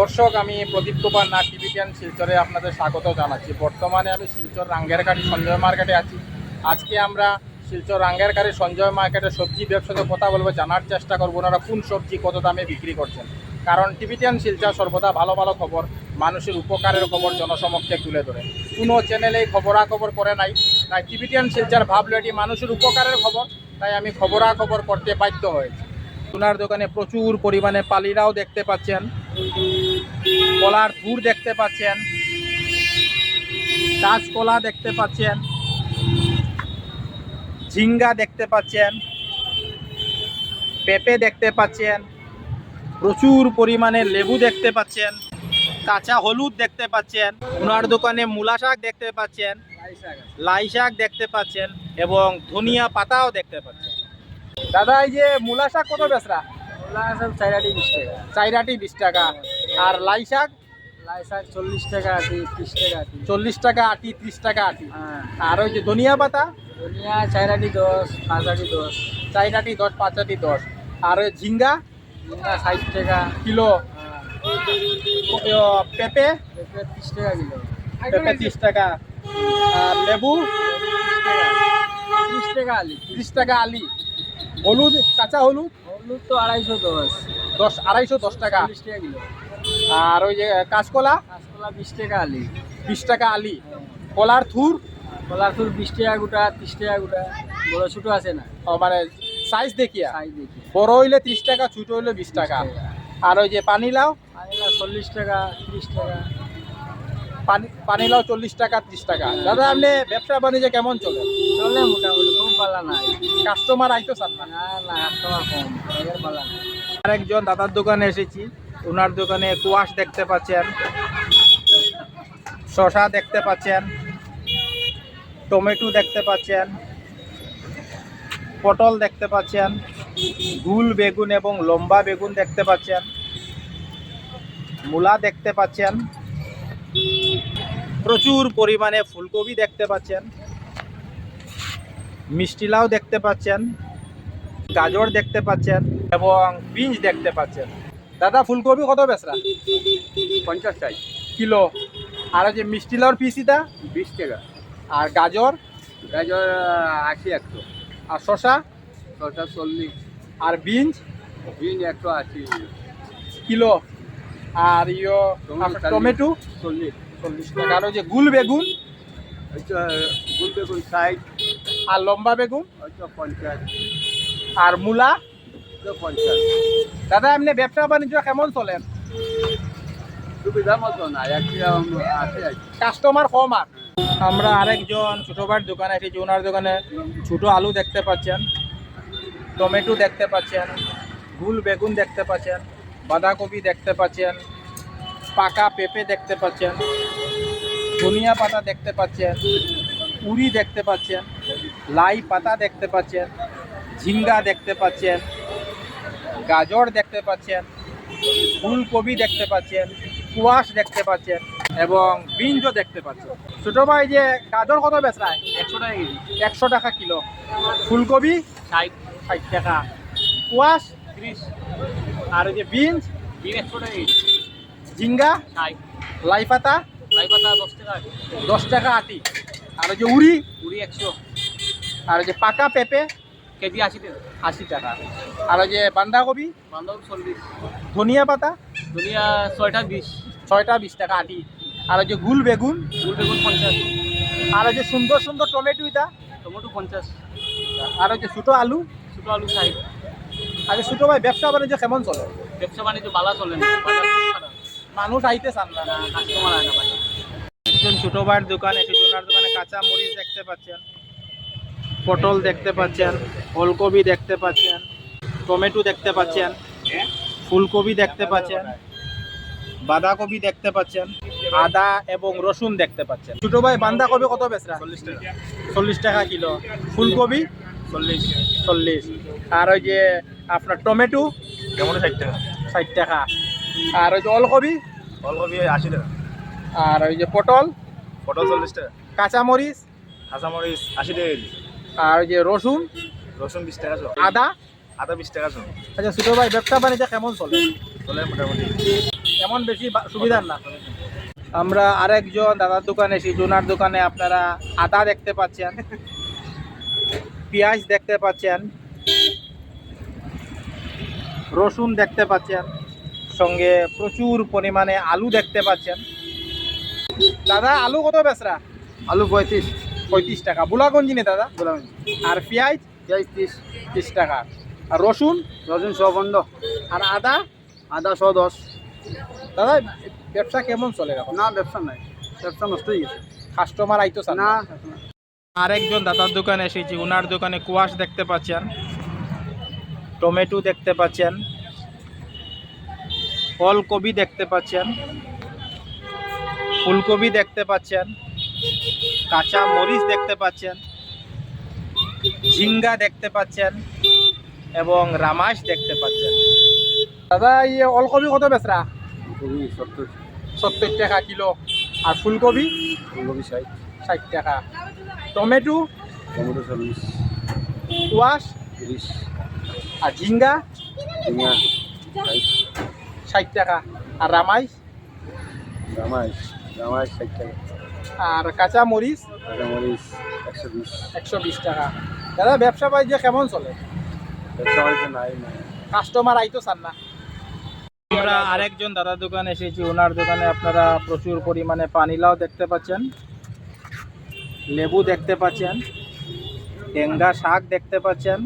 দর্শক, আমি প্রদীপ কুমার নাথ টিভিটিয়ান শিলচরে আপনাদের স্বাগত জানাচ্ছি। বর্তমানে আমি শিলচর রাঙ্গেরকাটি সঞ্জয় মার্কেটে আছি। আজকে আমরা শিলচর রাঙ্গেরকাটি সঞ্জয় মার্কেটে সবজি ব্যবসাতে কথা বলব, জানার চেষ্টা করব ওনারা কোন সবজি কত দামে বিক্রি করছেন। কারণ টিভিটিয়ান শিলচর সর্বদা ভালো ভালো খবর, মানুষের উপকারের খবর জনসমক্ষে তুলে ধরে। কোনো চ্যানেলেই খবরাখবর করে নাই। তাই টিভিটিয়ান শিলচর ভাবলো এটি মানুষের উপকারের খবর, তাই আমি খবরাখবর করতে বাধ্য হয়েছি। ওনার দোকানে প্রচুর পরিমাণে পালিরাও দেখতে পাচ্ছেন। কলার থুর দেখতে পাচ্ছেন। কাঁচকলা দেখতে পাচ্ছেন। ঝিঙ্গা দেখতে পাচ্ছেন। পেঁপে দেখতে পাচ্ছেন। প্রচুর পরিমাণে লেবু দেখতে পাচ্ছেন। কাঁচা হলুদ দেখতে পাচ্ছেন। ওনার দোকানে মূলা শাক দেখতে পাচ্ছেন। লাই শাক দেখতে পাচ্ছেন এবং ধনিয়া পাতাও দেখতে পাচ্ছেন। দাদা, এই যে মূলা শাক কত সব চাইরাটি বিশ টাকা। চাইরাটি বিশ টাকা। আর লাই শাক লাই শাক চল্লিশ টাকা আটি ত্রিশ টাকা আটি। চল্লিশ টাকা আটি ত্রিশ টাকা আটি। হ্যাঁ। আর ওই যে ধনিয়া পাতা? ধনিয়া চাইরাটি দশ পাঁচ আটি দশ। চাইরাটি দশ পাঁচ আটি দশ। আর ওই ঝিঙ্গা? ঝিঙ্গা ষাট টাকা। কিলো? পেঁপে? পেঁপে ত্রিশ টাকা কিলো। পেঁপে ত্রিশ টাকা। আর লেবু? ত্রিশ টাকা আলি। ত্রিশ টাকা আলি। হলুদ কাঁচা হলুদ? হলুদ তো আড়াইশো দশ। দশ আড়াইশো দশ টাকা। চল্লিশ টাকা কিলো। আর ওই যে কাঁচকলা? কাঁচকলা বিশ টাকা আলি। বিশ টাকা আলি। কলার থুর? কলার ফুল বিশ টাকা গোটা ত্রিশ টাকা গোটা। বড় ছোটো আছে না? ও, মানে সাইজ দেখিয়া। সাইজ দেখি বড় হইলে ত্রিশ টাকা ছোট হইলে বিশ টাকা। আর ওই যে পানিলাও? আনিলা চল্লিশ টাকা ত্রিশ টাকা। পানি পানিলাও চল্লিশ টাকা ত্রিশ টাকা। দাদা আপনি ব্যবসা বাণিজ্য কেমন চলে? চলে মোটামুটি খুব পালা নাই। কাস্টমার আইতো চান না না না কাস্টমার কম আরেকজন দাদার দোকানে এসেছি ওনার দোকানে কুয়াশ দেখতে পাচ্ছেন শশা দেখতে পাচ্ছেন টমেটো দেখতে পাচ্ছেন পটল দেখতে পাচ্ছেন গুল বেগুন এবং লম্বা বেগুন দেখতে পাচ্ছেন মূলা দেখতে পাচ্ছেন প্রচুর পরিমাণে ফুলকপি দেখতে পাচ্ছেন। মিষ্টি লাউ দেখতে পাচ্ছেন। গাজর দেখতে পাচ্ছেন এবং বিনস দেখতে পাচ্ছেন। দাদা ফুলকপি কত বেচরা? পঞ্চাশ টাকা। কিলো। আর যে মিষ্টি লাউর পিসিটা বিশ টাকা। আর গাজর? গাজর আশি একশো। আর শশা ছটা চল্লিশ। আর বিনস? বিন একশো আশি। কিলো। আর ইয়ো টমেটো? চাল্লিশ। চল্লিশ টাকা। আর ওই যে গুল বেগুন হচ্ছে গুল বেগুন ষাট। আর লম্বা বেগুন হচ্ছে পঞ্চাশ। আর মূলা। পঞ্চাশ। দাদা এমনি ব্যবসা বাণিজ্য কেমন চলেন সুবিধা মতো না। কাস্টমার কম আর। আমরা আরেকজন ছোটো ভাইয়ের দোকানে এসেছি ওনার দোকানে ছোটো আলু দেখতে পাচ্ছেন টমেটো দেখতে পাচ্ছেন গুল বেগুন দেখতে পাচ্ছেন বাঁধাকপি দেখতে পাচ্ছেন পাকা পেঁপে দেখতে পাচ্ছেন ধনিয়া পাতা দেখতে পাচ্ছেন উড়ি দেখতে পাচ্ছেন লাই পাতা দেখতে পাচ্ছেন ঝিঙ্গা দেখতে পাচ্ছেন গাজর দেখতে পাচ্ছেন ফুলকপি দেখতে পাচ্ছেন কুয়াশ দেখতে পাচ্ছেন এবং বিনজও দেখতে পাচ্ছেন। ছোট ভাই যে গাজর কত বেচরায়? একশো টাকা কেজি। একশো টাকা কিলো। ফুলকপি? ষাট। ষাট টাকা। কুয়াশ ত্রিশ। আর যে বিনস বিন একশো টাকা কেজি। ঝিঙ্গা? লাই পাতা লাই পাতা দশ টাকা দশ টাকা আটি। আর ওই যে উড়ি? কুড়ি একশো। আর ওই যে পাকা পেঁপে? কেজি আশি টাকা। আশি টাকা। আর ওই যে বাঁধাকপি বান্ধব চল্লিশ। ধনিয়া পাতা? ধনিয়া ছয়টা বিশ। ছয়টা বিশ টাকা আটি। আর ওই যে গুল বেগুন? গুল বেগুন পঞ্চাশ। আর ওই যে সুন্দর সুন্দর টমেটো এটা? টমেটো পঞ্চাশ। আর ওই যে ছোটো আলু? ছোটো আলু ষাট। আর ছোটো ভাই ব্যবসা বাণিজ্য কেমন চলে? ব্যবসা বাণিজ্য বালা চলে না বাজার খুব খারাপ। মানুষ আইতে চান না কাস্টমার আয় না বাজার একজন ছোট ভাইয়ের দোকানে এসেছে ওনার দোকানে কাঁচা মরিচ দেখতে পাচ্ছেন পটল দেখতে পাচ্ছেন ওলকপি দেখতে পাচ্ছেন টমেটো দেখতে পাচ্ছেন ফুলকপি দেখতে পাচ্ছেন বাঁধাকপি দেখতে পাচ্ছেন আদা এবং রসুন দেখতে পাচ্ছেন। ছোট ভাই বাঁধাকপি কত বেচরা? চল্লিশ টাকা। চল্লিশ টাকা কিলো। ফুলকপি? চল্লিশ। চল্লিশ। আর ওই যে আপনার টমেটো? কেমন ষাট টাকা। ষাট টাকা। আর ওই যে ওলকপি ফুলকপি আশি টাকা। আর ওই যে পটল? পটল চল্লিশ টাকা। কাঁচামরিচ? কাঁচামরিচ আশি টাকা কেজি। আর ওই যে রসুন? রসুন বিশ টাকা শো আদা? আদা বিশ টাকা শো আচ্ছা ছোট ভাই ব্যবসা বাণিজ্য কেমন চলে? চলে মোটামুটি। এমন বেশি সুবিধার না? আমরা আরেকজন দাদার দোকানে এসেছি জোনার দোকানে আপনারা আদা দেখতে পাচ্ছেন পেঁয়াজ দেখতে পাচ্ছেন রসুন দেখতে পাচ্ছেন। সঙ্গে প্রচুর পরিমাণে আলু দেখতে পাচ্ছেন। দাদা আলু কত বেচরা? আলু পঁয়ত্রিশ। পঁয়ত্রিশ টাকা। বুলাগঞ্জি নে দাদা। বললাম আর পেঁয়াজ? পেঁয়াজ ত্রিশ। তিরিশ টাকা। আর রসুন? রসুন শ বন্ধ। আর আদা? আদা শ দশ। দাদা ব্যবসা কেমন চলে এখন? না ব্যবসা নাই। ব্যবসা নষ্ট হয়ে গেছে। কাস্টমার আইতো না আরেকজন দাদার দোকানে এসেছি। ওনার দোকানে কুয়াশ দেখতে পাচ্ছেন। টমেটো দেখতে পাচ্ছেন। ফুলকপি দেখতে পাচ্ছেন। ফুলকপি দেখতে পাচ্ছেন। কাঁচা মরিচ দেখতে পাচ্ছেন। ঝিঙ্গা দেখতে পাচ্ছেন এবং রামাস দেখতে পাচ্ছেন। দাদা ইয়ে অলকপি কত বেচরা? সত্তর। টাকা কিলো। আর ফুলকপি? ফুলকপি ষাট। ষাট টাকা। টমেটো? টমেটো চল্লিশ। কুয়াশ তিরিশ। আর ঝিঙ্গা? ঝিঙা ষাট টাকা। আর রামাইশ? জামাই জামাই ষাট টাকা। আর কাঁচা মরিচ? কাঁচামরিচ একশো বিশ। একশো বিশ টাকা। দাদা ব্যবসা বাণিজ্য কেমন চলে? ব্যবসা বাণিজ্য নাই নাই। কাস্টমার আইতো চান না। আমরা আরেকজন দাদার দোকানে এসেছি ওনার দোকানে আপনারা প্রচুর পরিমাণে পানিলাও দেখতে পাচ্ছেন লেবু দেখতে পাচ্ছেন টেঙ্গা শাক দেখতে পাচ্ছেন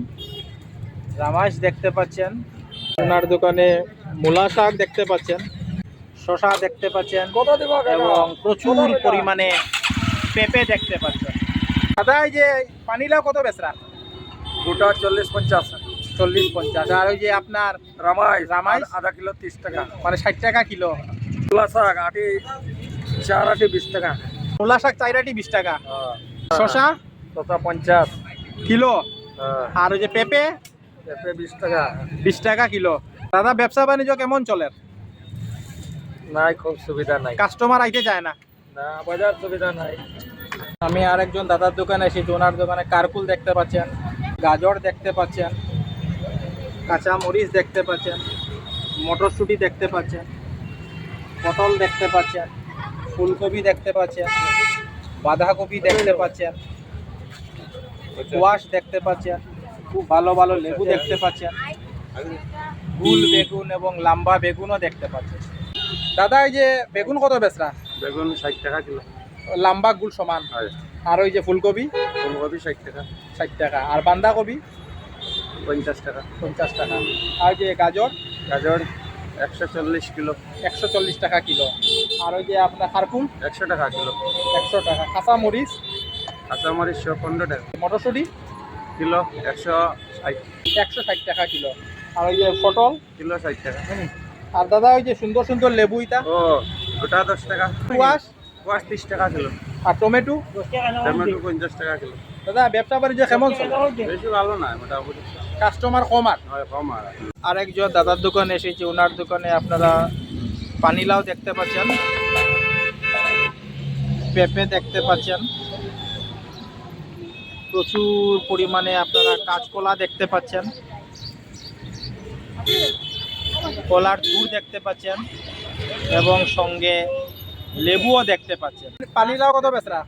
রামাস দেখতে পাচ্ছেন। ওনার দোকানে মূলা শাক দেখতে পাচ্ছেন শশা দেখতে পাচ্ছেন এবং প্রচুর পরিমাণে পেঁপে দেখতে পাচ্ছেন। দাদা এই যে পানিলা কত বেচরা? গোটা চল্লিশ পঞ্চাশ। চল্লিশ পঞ্চাশ। আর ওই যে আপনার রামাই রামাই? আধা কিলো তিরিশ টাকা। মানে ষাট টাকা কিলো। তুলা শাক আটি চার আটি বিশ টাকা। মূলা শাক চার আটি বিশ টাকা। শশা শশা পঞ্চাশ। কিলো? আর ওই যে পেঁপে? বিশ টাকা। বিশ টাকা কিলো। দাদা ব্যবসা বাণিজ্য কেমন চলে? নাই খুব সুবিধা নাই। কাস্টমার আইতে চায় না। না বাজার সুবিধা নাই। আমি আরেকজন দাদার দোকানে এসেছি ওনার দোকানে কারকুল দেখতে পাচ্ছেন গাজর দেখতে পাচ্ছেন কাঁচা মরিচ দেখতে পাচ্ছেন মটরশুঁটি দেখতে পাচ্ছেন পটল দেখতে পাচ্ছেন ফুলকপি দেখতে পাচ্ছেন বাঁধাকপি দেখতে পাচ্ছেন কোয়াশ দেখতে পাচ্ছেন। ভালো ভালো লেবু দেখতে পাচ্ছেন। গুল বেগুন এবং লাম্বা বেগুনও দেখতে পাচ্ছেন। দাদা এই যে বেগুন কত বেচরা? বেগুন ষাট টাকা কিলো। লাম্বা গুল সমান। আর ওই যে ফুলকপি? ফুলকপি ষাট টাকা। ষাট টাকা। আর বাঁধাকপি? পঞ্চাশ টাকা। পঞ্চাশ টাকা। আর যে গাজর? গাজর একশো চল্লিশ কিলো। একশো চল্লিশ টাকা কিলো। আর ওই যে আপনার খারকুল? একশো টাকা কিলো। একশো টাকা। কাঁচা মরিচ কাঁচামরিচ শো পনেরো টাকা। মটরশুঁটি? কিলো একশো ষাট। একশো ষাট টাকা কিলো। আর ওই যে পটল? কিলো ষাট টাকা। আর দাদা ওই যে সুন্দর সুন্দর লেবু ইটা? ও গোটা দশ টাকা। কুয়াশ? কুয়াশ তিরিশ টাকা কিলো। আর টমেটো? টমেটো পঞ্চাশ টাকা কিলো। দাদা ব্যবসা বাণিজ্য কেমন চলে? বেশি ভালো নয় মোটামুটি। কাস্টমার কম আর? কম আর। আরেকজন দাদার দোকানে এসেছি ওনার দোকানে আপনারা পানিলাও দেখতে পাচ্ছেন। পেঁপে দেখতে পাচ্ছেন। প্রচুর পরিমাণে আপনারা কাঁচকলা দেখতে পাচ্ছেন। কলার দূর দেখতে পাচ্ছেন এবং সঙ্গে লেবুও দেখতে পাচ্ছেন। পানিলাও কত বেচরা?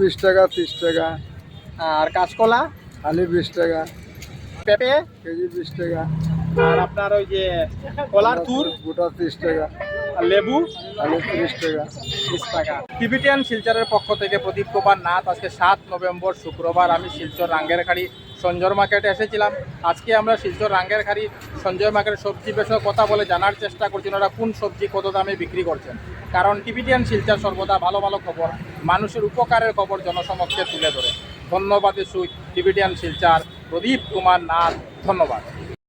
বিশ টাকা ত্রিশ টাকা। আর কাঁচকলা? আলু বিশ টাকা। পেঁপে? কেজি বিশ টাকা। আর আপনার ওই যে কলার তুর গোটা তিরিশ টাকা। আর লেবু? আলু তিরিশ টাকা। বিশ টাকা। টিবিটিয়ান শিলচরের পক্ষ থেকে প্রদীপ কুমার নাথ আজকে সাত নভেম্বর শুক্রবার আমি শিলচর রাঙ্গেরখাড়ি সঞ্জয় মার্কেটে এসেছিলাম। আজকে আমরা শিলচর রাঙ্গেরখাড়ি সঞ্জয় মার্কেটের সবজি বিষয়ে কথা বলে জানার চেষ্টা করছি ওনারা কোন সবজি কত দামে বিক্রি করছেন। কারণ টিবিটিয়ান শিলচর সর্বদা ভালো ভালো খবর মানুষের উপকারের খবর জনসমক্ষে তুলে ধরে। ধন্যবাদ সুই টিবিটিয়ান শিলচর প্রদীপ কুমার নাথ ধন্যবাদ।